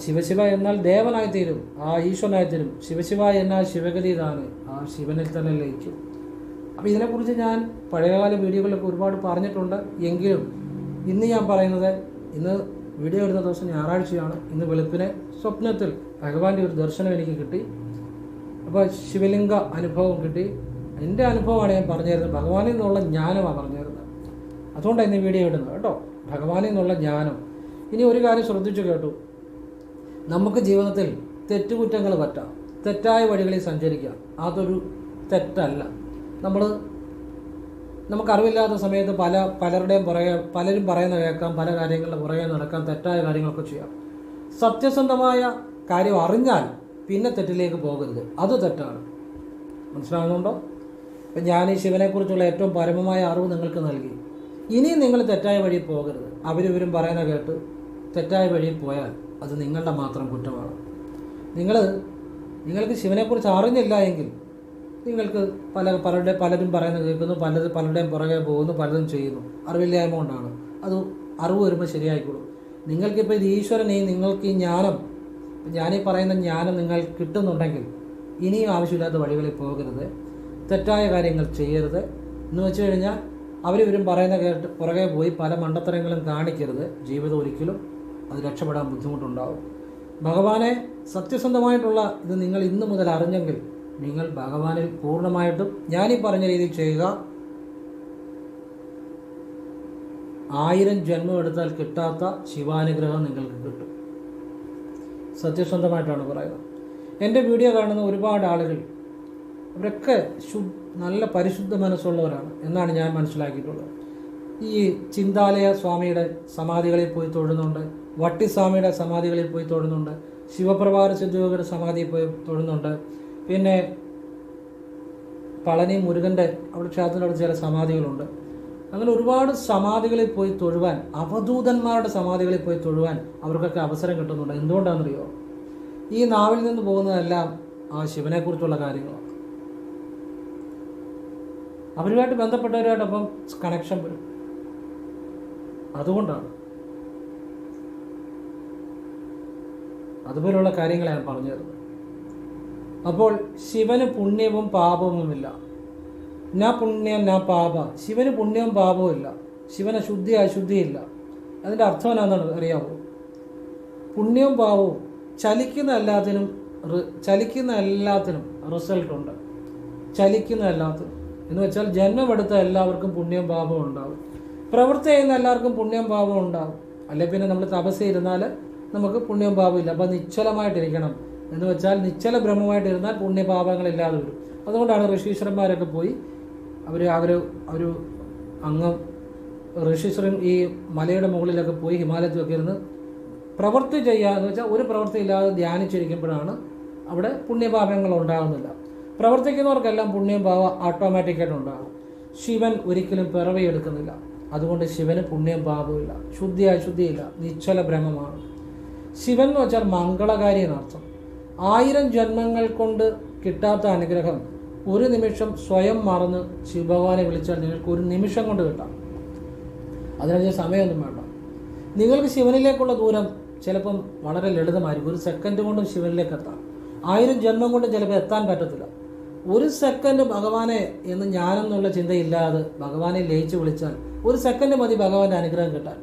ശിവശിവ എന്നാൽ ദേവനായി തീരും ആ ഈശ്വരനായി തീരും ശിവശിവ എന്നാൽ ശിവഗതി ഇതാണ് ആ ശിവനിൽ തന്നെ ലയിക്കും. അപ്പോൾ ഇതിനെക്കുറിച്ച് ഞാൻ പഴയകാല വീഡിയോകളിലൊക്കെ ഒരുപാട് പറഞ്ഞിട്ടുണ്ട്. എങ്കിലും ഇന്ന് ഞാൻ പറയുന്നത് ഇന്ന് വീഡിയോ ഇടുന്ന ദിവസം ഞായറാഴ്ചയാണ്. ഇന്ന് വെളുപ്പിനെ സ്വപ്നത്തിൽ ഭഗവാന്റെ ഒരു ദർശനം എനിക്ക് കിട്ടി. അപ്പോൾ ശിവലിംഗ അനുഭവം കിട്ടി. എന്റെ അനുഭവമാണ് ഞാൻ പറഞ്ഞു തരുന്നത് ഭഗവാനിൽ നിന്നുള്ള ജ്ഞാനമാണ് പറഞ്ഞു തരുന്നത് അതുകൊണ്ടാണ് ഇന്ന് വീഡിയോ ഇടുന്നത്. കേട്ടോ. ഭഗവാനിൽ നിന്നുള്ള ജ്ഞാനം. ഇനി ഒരു കാര്യം ശ്രദ്ധിച്ചു കേട്ടു. നമുക്ക് ജീവിതത്തിൽ തെറ്റുകുറ്റങ്ങൾ പറ്റാം. തെറ്റായ വഴികളിൽ സഞ്ചരിക്കാം. അതൊരു തെറ്റല്ല. നമ്മൾ നമുക്കറിവില്ലാത്ത സമയത്ത് പല പലരുടെയും പുറകെ പലരും പറയുന്ന കേൾക്കാം പല കാര്യങ്ങളുടെ പുറകെ നടക്കാം തെറ്റായ കാര്യങ്ങളൊക്കെ ചെയ്യാം. സത്യസന്ധമായ കാര്യം അറിഞ്ഞാൽ പിന്നെ തെറ്റിലേക്ക് പോകരുത്. അത് തെറ്റാണ്. മനസ്സിലാകുന്നുണ്ടോ? അപ്പം ഞാൻ ഈ ശിവനെക്കുറിച്ചുള്ള ഏറ്റവും പരമമായ അറിവ് നിങ്ങൾക്ക് നൽകി. ഇനിയും നിങ്ങൾ തെറ്റായ വഴി പോകരുത്. അവരിവരും പറയുന്ന കേട്ട് തെറ്റായ വഴിയിൽ പോയാൽ അത് നിങ്ങളുടെ മാത്രം കുറ്റമാണ്. നിങ്ങൾ നിങ്ങൾക്ക് ശിവനെക്കുറിച്ച് അറിഞ്ഞില്ല എങ്കിൽ നിങ്ങൾക്ക് പല പലരുടെ പലരും പറയുന്നത് കേൾക്കുന്നു പലത് പലരുടെയും പുറകെ പോകുന്നു പലതും ചെയ്യുന്നു. അറിവില്ലായ്മ കൊണ്ടാണ്. അത് അറിവ് വരുമ്പോൾ ശരിയായിക്കോളും. നിങ്ങൾക്കിപ്പോൾ ഇത് ഈശ്വരനെ നിങ്ങൾക്ക് ഈ ജ്ഞാനം ഞാനീ പറയുന്ന ജ്ഞാനം നിങ്ങൾ കിട്ടുന്നുണ്ടെങ്കിൽ ഇനിയും ആവശ്യമില്ലാത്ത വഴികളിൽ പോകരുത്. തെറ്റായ കാര്യങ്ങൾ ചെയ്യരുത്. എന്ന് വെച്ച് കഴിഞ്ഞാൽ അവരിവരും പറയുന്ന കേട്ട് പുറകെ പോയി പല മണ്ടത്തരങ്ങളും കാണിക്കരുത്. ജീവിതം ഒരിക്കലും അത് രക്ഷപ്പെടാൻ ബുദ്ധിമുട്ടുണ്ടാവും. ഭഗവാനെ സത്യസന്ധമായിട്ടുള്ള ഇത് നിങ്ങൾ ഇന്നു മുതൽ അറിഞ്ഞെങ്കിൽ നിങ്ങൾ ഭഗവാനിൽ പൂർണമായിട്ടും ഞാനീ പറഞ്ഞ രീതിയിൽ ചെയ്യുക. ആയിരം ജന്മം എടുത്താൽ കിട്ടാത്ത ശിവാനുഗ്രഹം നിങ്ങൾക്ക് കിട്ടും. സത്യസന്ധമായിട്ടാണ് പറയുക. എന്റെ വീഡിയോ കാണുന്ന ഒരുപാട് ആളുകൾ അവരൊക്കെ ശു നല്ല പരിശുദ്ധ മനസ്സുള്ളവരാണ് എന്നാണ് ഞാൻ മനസ്സിലാക്കിയിട്ടുള്ളത്. ഈ ചിന്താലയ സ്വാമിയുടെ സമാധികളിൽ പോയി തൊഴുന്നുണ്ട്. വട്ടിസ്വാമിയുടെ സമാധികളിൽ പോയി തൊഴുന്നുണ്ട്. ശിവപ്രഭാര സിദ്ധയോഗിയുടെ സമാധിയിൽ പോയി തൊഴുന്നുണ്ട്. പിന്നെ പളനി മുരുകന്റെ അവിടെ ക്ഷേത്രത്തിനോട് ചില സമാധികളുണ്ട്. അങ്ങനെ ഒരുപാട് സമാധികളിൽ പോയി തൊഴുവാൻ അവധൂതന്മാരുടെ സമാധികളിൽ പോയി തൊഴുവാൻ അവർക്കൊക്കെ അവസരം കിട്ടുന്നുണ്ട്. എന്തുകൊണ്ടാണെന്നറിയോ? ഈ നാവിൽ നിന്ന് പോകുന്നതെല്ലാം ആ ശിവനെക്കുറിച്ചുള്ള കാര്യങ്ങളാണ്. അവരുമായിട്ട് ബന്ധപ്പെട്ടവരുമായിട്ടൊപ്പം കണക്ഷൻ വരും. അതുകൊണ്ടാണ്. അതുപോലുള്ള കാര്യങ്ങളാണ് പറഞ്ഞു തരുന്നത് അപ്പോൾ ശിവന് പുണ്യവും പാപവുമില്ല ന പുണ്യം ന പാപ. ശിവന് പുണ്യവും പാപവും ഇല്ല. ശിവന് ശുദ്ധി അശുദ്ധിയില്ല അതിന്റെ അർത്ഥം എന്നാണെന്ന് അറിയാമോ പുണ്യവും പാപവും ചലിക്കുന്ന എല്ലാത്തിനും ചലിക്കുന്ന എല്ലാത്തിനും റിസൾട്ട് ഉണ്ട്. ചലിക്കുന്ന എല്ലാത്തിനും. എന്ന് വെച്ചാൽ ജന്മമെടുത്ത എല്ലാവർക്കും പുണ്യം പാപവും ഉണ്ടാവും. പ്രവൃത്തി ചെയ്യുന്ന എല്ലാവർക്കും പുണ്യം പാപവും ഉണ്ടാവും. അല്ലെങ്കിൽ പിന്നെ നമ്മൾ തപസ് ഇരുന്നാൽ നമുക്ക് പുണ്യവും പാപമില്ല അപ്പം നിശ്ചലമായിട്ടിരിക്കണം. എന്ന് വെച്ചാൽ നിശ്ചല ബ്രഹ്മമായിട്ടിരുന്നാൽ പുണ്യപാപങ്ങളില്ലാതെ വരും അതുകൊണ്ടാണ് ഋഷീശ്വരന്മാരൊക്കെ പോയി അവർ അവർ ഒരു അംഗം ഋഷീശ്വരൻ ഈ മലയുടെ മുകളിലൊക്കെ പോയി ഹിമാലയത്തിലൊക്കെ ഇരുന്ന് പ്രവൃത്തി ചെയ്യുക എന്ന് വെച്ചാൽ ഒരു പ്രവൃത്തി ഇല്ലാതെ ധ്യാനിച്ചിരിക്കുമ്പോഴാണ് അവിടെ പുണ്യപാപങ്ങൾ ഉണ്ടാകുന്നില്ല. പ്രവർത്തിക്കുന്നവർക്കെല്ലാം പുണ്യം പാപം ഓട്ടോമാറ്റിക്കായിട്ട് ഉണ്ടാകും. ശിവൻ ഒരിക്കലും പിറവിയെടുക്കുന്നില്ല. അതുകൊണ്ട് ശിവന് പുണ്യം പാപമില്ല ശുദ്ധി അശുദ്ധിയില്ല നിശ്ചല ബ്രഹ്മമാണ്. ശിവൻ എന്ന് വെച്ചാൽ മംഗളകാരി എന്നർത്ഥം ആയിരം ജന്മങ്ങൾ കൊണ്ട് കിട്ടാത്ത അനുഗ്രഹം ഒരു നിമിഷം സ്വയം മറന്ന് ശിവഭഗവാനെ വിളിച്ചാൽ നിങ്ങൾക്ക് ഒരു നിമിഷം കൊണ്ട് കിട്ടാം. അതിനധികം സമയമൊന്നും വേണ്ട. നിങ്ങൾക്ക് ശിവനിലേക്കുള്ള ദൂരം ചിലപ്പം വളരെ ലളിതമായിരിക്കും. ഒരു സെക്കൻഡ് കൊണ്ടും ശിവനിലേക്ക് എത്താം. ആയിരം ജന്മം കൊണ്ടും ചിലപ്പോൾ എത്താൻ പറ്റത്തില്ല. ഒരു സെക്കൻഡ് ഭഗവാനെ എന്ന് ഞാനെന്നുള്ള ചിന്തയില്ലാതെ ഭഗവാനെ ലയിച്ച് വിളിച്ചാൽ ഒരു സെക്കൻഡ് മതി ഭഗവാന്റെ അനുഗ്രഹം കിട്ടാൻ.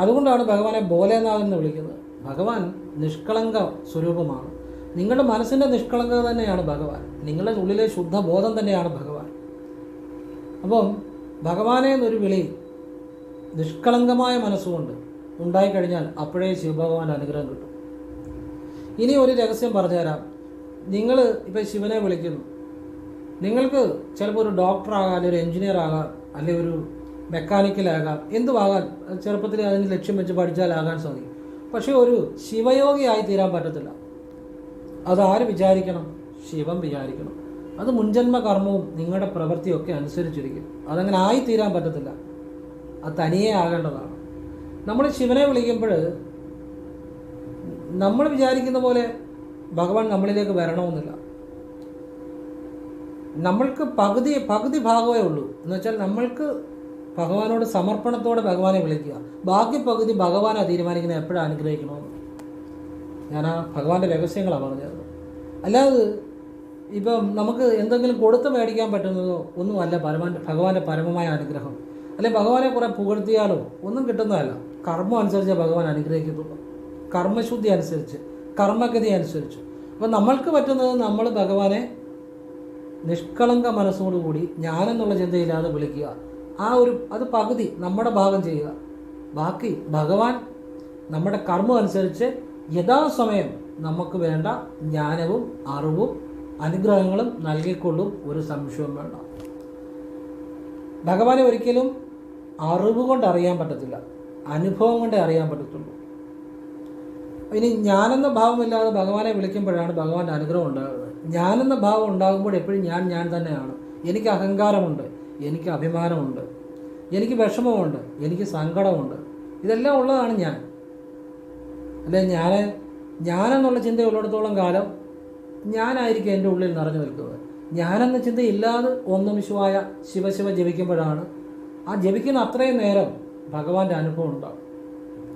അതുകൊണ്ടാണ് ഭഗവാനെ ബോലേനാഥൻ എന്ന് വിളിക്കുന്നത്. ഭഗവാൻ നിഷ്കളങ്ക സ്വരൂപമാണ്. നിങ്ങളുടെ മനസ്സിന്റെ നിഷ്കളങ്കത തന്നെയാണ് ഭഗവാൻ. നിങ്ങളുടെ ഉള്ളിലെ ശുദ്ധ ബോധം തന്നെയാണ് ഭഗവാൻ. അപ്പം ഭഗവാനെ എന്നൊരു വിളി നിഷ്കളങ്കമായ മനസ്സുകൊണ്ട് ഉണ്ടായിക്കഴിഞ്ഞാൽ അപ്പോഴേ ശിവഭഗവാന്റെ അനുഗ്രഹം കിട്ടും. ഇനി ഒരു രഹസ്യം പറഞ്ഞുതരാം. നിങ്ങൾ ഇപ്പം ശിവനെ വിളിക്കുന്നു. നിങ്ങൾക്ക് ചിലപ്പോൾ ഒരു ഡോക്ടറാകാം അല്ലെങ്കിൽ ഒരു എഞ്ചിനീയർ ആകാം അല്ലെങ്കിൽ ഒരു മെക്കാനിക്കലാകാം. എന്തുമാകാൻ ചെറുപ്പത്തിൽ അതിന് ലക്ഷ്യം വെച്ച് പഠിച്ചാലാകാൻ സാധിക്കും. പക്ഷേ ഒരു ശിവയോഗിയായി തീരാൻ പറ്റത്തില്ല. അതാര് വിചാരിക്കണം? ശിവം വിചാരിക്കണം. അത് മുൻജന്മ കർമ്മവും നിങ്ങളുടെ പ്രവൃത്തിയൊക്കെ അനുസരിച്ചിരിക്കും. അതങ്ങനെ ആയി തീരാൻ പറ്റത്തില്ല. അത് തനിയെ ആകേണ്ടതാണ്. നമ്മൾ ശിവനെ വിളിക്കുമ്പോൾ നമ്മൾ വിചാരിക്കുന്ന പോലെ ഭഗവാൻ നമ്മളിലേക്ക് വരണമെന്നില്ല. നമ്മൾക്ക് പകുതി പകുതി ഭാഗമേ ഉള്ളൂ. എന്ന് വെച്ചാൽ നമ്മൾക്ക് ഭഗവാനോട് സമർപ്പണത്തോടെ ഭഗവാനെ വിളിക്കുക. ബാക്കി പകുതി ഭഗവാനാണ് തീരുമാനിക്കുന്നത് എപ്പോഴാണ് അനുഗ്രഹിക്കണമെന്ന്. ഞാൻ ആ ഭഗവാന്റെ രഹസ്യങ്ങളാണ് പറഞ്ഞത്. അല്ലാതെ ഇപ്പം നമുക്ക് എന്തെങ്കിലും കൊടുത്ത് മേടിക്കാൻ പറ്റുന്നതോ ഒന്നുമല്ല പരമാന്റെ ഭഗവാന്റെ പരമമായ അനുഗ്രഹം. അല്ലെങ്കിൽ ഭഗവാനെ കുറേ പുകഴ്ത്തിയാലോ ഒന്നും കിട്ടുന്നതല്ല. കർമ്മം അനുസരിച്ച് ഭഗവാൻ അനുഗ്രഹിക്കത്തുള്ളൂ. കർമ്മശുദ്ധി അനുസരിച്ച് കർമ്മഗതി അനുസരിച്ച്. അപ്പം നമ്മൾക്ക് പറ്റുന്നത് നമ്മൾ ഭഗവാനെ നിഷ്കളങ്ക മനസ്സോടുകൂടി ഞാനെന്നുള്ള ചിന്തയില്ലാതെ വിളിക്കുക. ആ ഒരു അത് പകുതി നമ്മുടെ ഭാഗം ചെയ്യുക. ബാക്കി ഭഗവാൻ നമ്മുടെ കർമ്മം അനുസരിച്ച് യഥാസമയം നമുക്ക് വേണ്ട ജ്ഞാനവും അറിവും അനുഗ്രഹങ്ങളും നൽകിക്കൊള്ളും ഒരു സംശയവും വേണ്ട. ഭഗവാനെ ഒരിക്കലും അറിവ് കൊണ്ട് അറിയാൻ പറ്റത്തില്ല. അനുഭവം കൊണ്ടേ അറിയാൻ പറ്റത്തുള്ളൂ. ഇനി ഞാനെന്ന ഭാവമില്ലാതെ ഭഗവാനെ വിളിക്കുമ്പോഴാണ് ഭഗവാന്റെ അനുഗ്രഹം ഉണ്ടാകുന്നത്. ഞാനെന്ന ഭാവം ഉണ്ടാകുമ്പോൾ എപ്പോഴും ഞാൻ ഞാൻ തന്നെയാണ്. എനിക്ക് അഹങ്കാരമുണ്ട്. എനിക്ക് അഭിമാനമുണ്ട്. എനിക്ക് വിഷമമുണ്ട്. എനിക്ക് സങ്കടമുണ്ട്. ഇതെല്ലാം ഉള്ളതാണ് ഞാൻ. അല്ലെ ഞാൻ ഞാനെന്നുള്ള ചിന്ത ഉള്ളിടത്തോളം കാലം ഞാനായിരിക്കും എന്റെ ഉള്ളിൽ നിറഞ്ഞു നിൽക്കുന്നത്. ഞാനെന്ന ചിന്തയില്ലാതെ ഒന്നും വിശുവായ ശിവശിവ ജപിക്കുമ്പോഴാണ് ആ ജപിക്കുന്ന അത്രയും നേരം ഭഗവാന്റെ അനുഭവം ഉണ്ടാവും.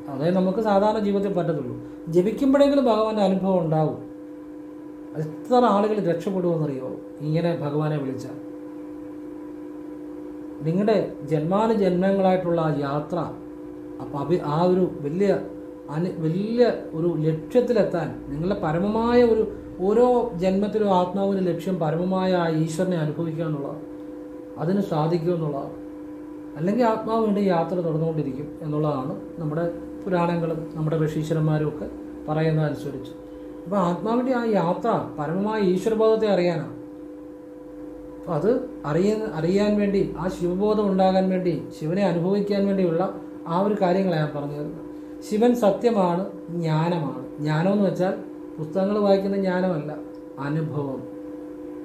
അതേ നമുക്ക് സാധാരണ ജീവിതത്തിൽ പറ്റത്തുള്ളൂ. ജപിക്കുമ്പോഴെങ്കിലും ഭഗവാന്റെ അനുഭവം ഉണ്ടാവും. എത്ര ആളുകൾ രക്ഷപ്പെടുമെന്നറിയോ? ഇങ്ങനെ ഭഗവാനെ വിളിച്ചാൽ. നിങ്ങളുടെ ജന്മാനുജന്മങ്ങളായിട്ടുള്ള ആ യാത്ര അപ്പം അഭി ആ ഒരു വലിയ അനു വലിയ ഒരു ലക്ഷ്യത്തിലെത്താൻ നിങ്ങളുടെ പരമമായ ഒരു ഓരോ ജന്മത്തിലും ആത്മാവിന്റെ ലക്ഷ്യം പരമമായ ആ ഈശ്വരനെ അനുഭവിക്കുക എന്നുള്ളതാണ്. അതിന് സാധിക്കുക എന്നുള്ളതാണ്. അല്ലെങ്കിൽ ആത്മാവ് വേണ്ടി യാത്ര തുടർന്നുകൊണ്ടിരിക്കും എന്നുള്ളതാണ് നമ്മുടെ പുരാണങ്ങളും നമ്മുടെ ഋഷീശ്വരന്മാരും ഒക്കെ പറയുന്നതനുസരിച്ച് അപ്പോൾ ആത്മാവിന്റെ ആ യാത്ര പരമമായ ഈശ്വരബോധത്തെ അറിയാനാണ്. അപ്പോൾ അത് അറിയ അറിയാൻ വേണ്ടി ആ ശിവബോധം ഉണ്ടാകാൻ വേണ്ടി ശിവനെ അനുഭവിക്കാൻ വേണ്ടിയുള്ള ആ ഒരു കാര്യങ്ങളാണ് ഞാൻ പറഞ്ഞു തരുന്നത് ശിവൻ സത്യമാണ് ജ്ഞാനമാണ്. ജ്ഞാനം എന്ന് വെച്ചാൽ പുസ്തകങ്ങൾ വായിക്കുന്ന ജ്ഞാനമല്ല അനുഭവം.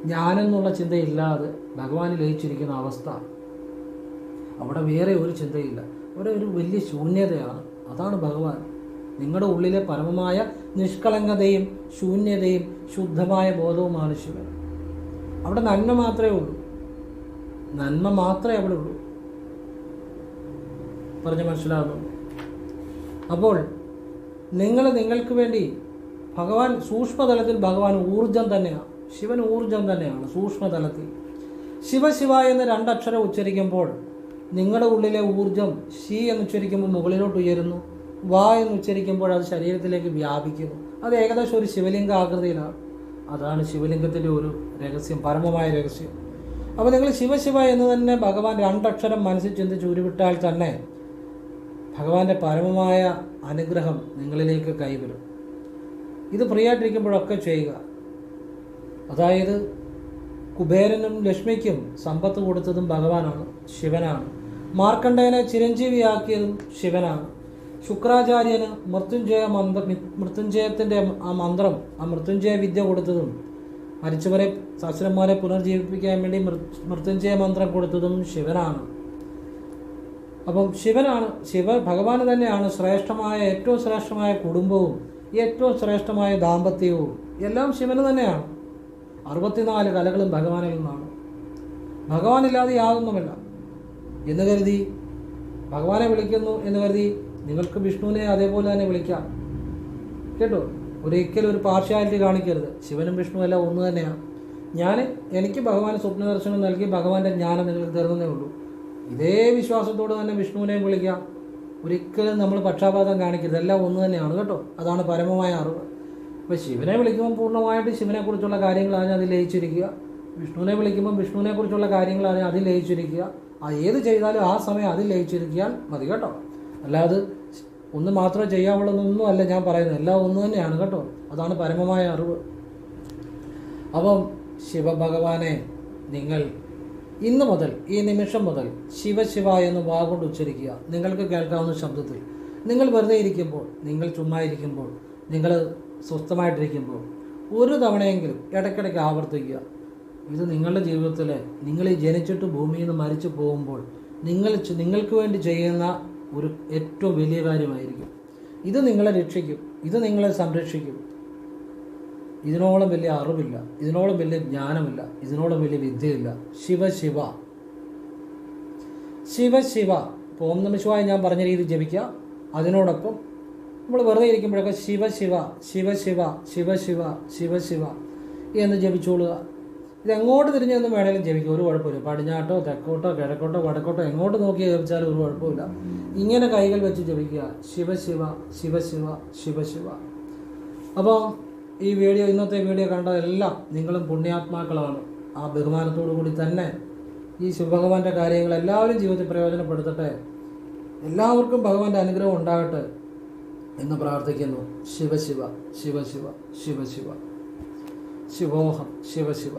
ജ്ഞാനം എന്നുള്ള ചിന്തയില്ലാതെ ഭഗവാൻ ലയിച്ചിരിക്കുന്ന അവസ്ഥ. അവിടെ വേറെ ഒരു ചിന്തയില്ല. അവിടെ ഒരു വലിയ ശൂന്യതയാണ്. അതാണ് ഭഗവാൻ. നിങ്ങളുടെ ഉള്ളിലെ പരമമായ നിഷ്കളങ്കതയും ശൂന്യതയും ശുദ്ധമായ ബോധവുമാണ് ശിവൻ. അവിടെ നന്മ മാത്രമേ ഉള്ളൂ. നന്മ മാത്രമേ അവിടെ ഉള്ളൂ. പറഞ്ഞ് മനസ്സിലാകുന്നു അപ്പോൾ നിങ്ങൾ നിങ്ങൾക്ക് വേണ്ടി ഭഗവാൻ സൂക്ഷ്മതലത്തിൽ ഭഗവാൻ ഊർജം തന്നെയാണ്. ശിവൻ ഊർജം തന്നെയാണ് സൂക്ഷ്മതലത്തിൽ. ശിവശിവ എന്ന് രണ്ടക്ഷരം ഉച്ചരിക്കുമ്പോൾ നിങ്ങളുടെ ഉള്ളിലെ ഊർജം ശി എന്ന് ഉച്ചരിക്കുമ്പോൾ മുകളിലോട്ട് ഉയരുന്നു. വാ എന്ന് ഉച്ചരിക്കുമ്പോൾ അത് ശരീരത്തിലേക്ക് വ്യാപിക്കുന്നു. അത് ഏകദേശം ഒരു ശിവലിംഗ ആകൃതിയിലാണ്. അതാണ് ശിവലിംഗത്തിന്റെ ഒരു രഹസ്യം പരമമായ രഹസ്യം. അപ്പോൾ നിങ്ങൾ ശിവശിവ എന്ന് തന്നെ ഭഗവാൻ രണ്ടക്ഷരം മനസ്സിൽ ചിന്തിച്ച് ഉരുവിട്ടാൽ തന്നെ ഭഗവാന്റെ പരമമായ അനുഗ്രഹം നിങ്ങളിലേക്ക് കൈവരും. ഇത് ഫ്രീ ആയിട്ടിരിക്കുമ്പോഴൊക്കെ ചെയ്യുക. അതായത് കുബേരനും ലക്ഷ്മിക്കും സമ്പത്ത് കൊടുത്തതും ഭഗവാനാണ് ശിവനാണ്. മാർക്കണ്ഡേയനെ ചിരഞ്ജീവിയാക്കിയതും ശിവനാണ്. ശുക്രാചാര്യന് മൃത്യുഞ്ജയ മന്ത്ര മൃത്യുഞ്ജയത്തിന്റെ ആ മന്ത്രം ആ മൃത്യുഞ്ജയ വിദ്യ കൊടുത്തതും മരിച്ചവരെ ശാസ്ത്രന്മാരെ പുനർജീവിപ്പിക്കാൻ വേണ്ടി മൃത്യുഞ്ജയ മന്ത്രം കൊടുത്തതും ശിവനാണ്. അപ്പം ശിവനാണ് ശിവ ഭഗവാൻ തന്നെയാണ് ശ്രേഷ്ഠമായ ഏറ്റവും ശ്രേഷ്ഠമായ കുടുംബവും ഏറ്റവും ശ്രേഷ്ഠമായ ദാമ്പത്യവും എല്ലാം ശിവന് തന്നെയാണ്. അറുപത്തിനാല് കലകളും ഭഗവാനിൽ നിന്നാണ്. ഭഗവാനില്ലാതെ യാതൊന്നുമില്ല എന്ന് കരുതി ഭഗവാനെ വിളിക്കുന്നു എന്ന് കരുതി നിങ്ങൾക്ക് വിഷ്ണുവിനെ അതേപോലെ തന്നെ വിളിക്കാം. കേട്ടോ? ഒരിക്കലും ഒരു പാർഷ്യാലിറ്റി കാണിക്കരുത്. ശിവനും വിഷ്ണു എല്ലാം ഒന്ന് തന്നെയാണ് ഞാൻ എനിക്ക് ഭഗവാൻ സ്വപ്ന ദർശനം നൽകി ഭഗവാന്റെ ജ്ഞാനം നിങ്ങൾക്ക് തരുന്നതേ ഉള്ളൂ. ഇതേ വിശ്വാസത്തോട് തന്നെ വിഷ്ണുവിനെയും വിളിക്കാം. ഒരിക്കലും നമ്മൾ പക്ഷാപാതം കാണിക്കരുത്. എല്ലാം ഒന്ന് തന്നെയാണ് കേട്ടോ. അതാണ് പരമമായ അറിവ്. അപ്പോൾ ശിവനെ വിളിക്കുമ്പോൾ പൂർണമായിട്ട് ശിവനെക്കുറിച്ചുള്ള കാര്യങ്ങൾ അറിഞ്ഞ് അതിൽ ലയിച്ചിരിക്കുക. വിഷ്ണുവിനെ വിളിക്കുമ്പോൾ വിഷ്ണുവിനെ കുറിച്ചുള്ള കാര്യങ്ങൾ അറിഞ്ഞ് അതിൽ ലയിച്ചിരിക്കുക. ആ ഏത് ചെയ്താലും ആ സമയം അതിൽ ലയിച്ചിരിക്കാൻ മതി കേട്ടോ. അല്ലാതെ ഒന്ന് മാത്രമേ ചെയ്യാവുള്ളതൊന്നും അല്ല ഞാൻ പറയുന്നത്. എല്ലാം ഒന്ന് തന്നെയാണ് കേട്ടോ. അതാണ് പരമമായ അറിവ്. അപ്പം ശിവഭഗവാനെ നിങ്ങൾ ഇന്ന് മുതൽ ഈ നിമിഷം മുതൽ ശിവശിവ എന്ന് വാഗൊണ്ട് ഉച്ചരിക്കുക. നിങ്ങൾക്ക് കേൾക്കാവുന്ന ശബ്ദത്തിൽ. നിങ്ങൾ വെറുതെ ഇരിക്കുമ്പോൾ നിങ്ങൾ ചുമ്മാ ഇരിക്കുമ്പോൾ നിങ്ങൾ സ്വസ്ഥമായിട്ടിരിക്കുമ്പോൾ ഒരു തവണയെങ്കിലും ഇടയ്ക്കിടയ്ക്ക് ആവർത്തിക്കുക. ഇത് നിങ്ങളുടെ ജീവിതത്തിൽ നിങ്ങൾ ഈ ജനിച്ചിട്ട് ഭൂമിയിൽ നിന്ന് മരിച്ചു പോകുമ്പോൾ നിങ്ങൾ നിങ്ങൾക്ക് വേണ്ടി ചെയ്യുന്ന ഒരു ഏറ്റവും വലിയ കാര്യമായിരിക്കും. ഇത് നിങ്ങളെ രക്ഷിക്കും. ഇത് നിങ്ങളെ സംരക്ഷിക്കും. ഇതിനോളം വലിയ അറിവില്ല. ഇതിനോളം വലിയ ജ്ഞാനമില്ല. ഇതിനോളം വലിയ വിദ്യയില്ല. ശിവ ശിവ. ശിവ ശിവ. ഇപ്പോൾ ഓം നമശിവായി ഞാൻ പറഞ്ഞ രീതി ജപിക്കുക. അതിനോടൊപ്പം നമ്മൾ വെറുതെ ഇരിക്കുമ്പോഴൊക്കെ ശിവ ശിവ ശിവ ശിവ ശിവ ശിവ ശിവ എന്ന് ജപിച്ചോളുക. ഇത് എങ്ങോട്ട് തിരിഞ്ഞൊന്നും വേണേലും ജപിക്കും ഒരു കുഴപ്പമില്ല. പടിഞ്ഞാട്ടോ തെക്കോട്ടോ കിഴക്കോട്ടോ വടക്കോട്ടോ എങ്ങോട്ട് നോക്കി ജപിച്ചാലും ഒരു കുഴപ്പമില്ല. ഇങ്ങനെ കൈകൾ വെച്ച് ജപിക്കുക. ശിവ ശിവ ശിവ ശിവ ശിവ ശിവ. അപ്പോൾ ഈ വീഡിയോ ഇന്നത്തെ വീഡിയോ കണ്ടതെല്ലാം നിങ്ങളും പുണ്യാത്മാക്കളാണ്. ആ ബഹുമാനത്തോടു കൂടി തന്നെ ഈ ശിവഭഗവാന്റെ കാര്യങ്ങൾ എല്ലാവരും ജീവിതത്തിൽ പ്രയോജനപ്പെടുത്തട്ടെ. എല്ലാവർക്കും ഭഗവാന്റെ അനുഗ്രഹം ഉണ്ടാകട്ടെ എന്ന് പ്രാർത്ഥിക്കുന്നു. ശിവശിവ ശിവശിവ ശിവശിവ ശിവോഹം. ശിവശിവ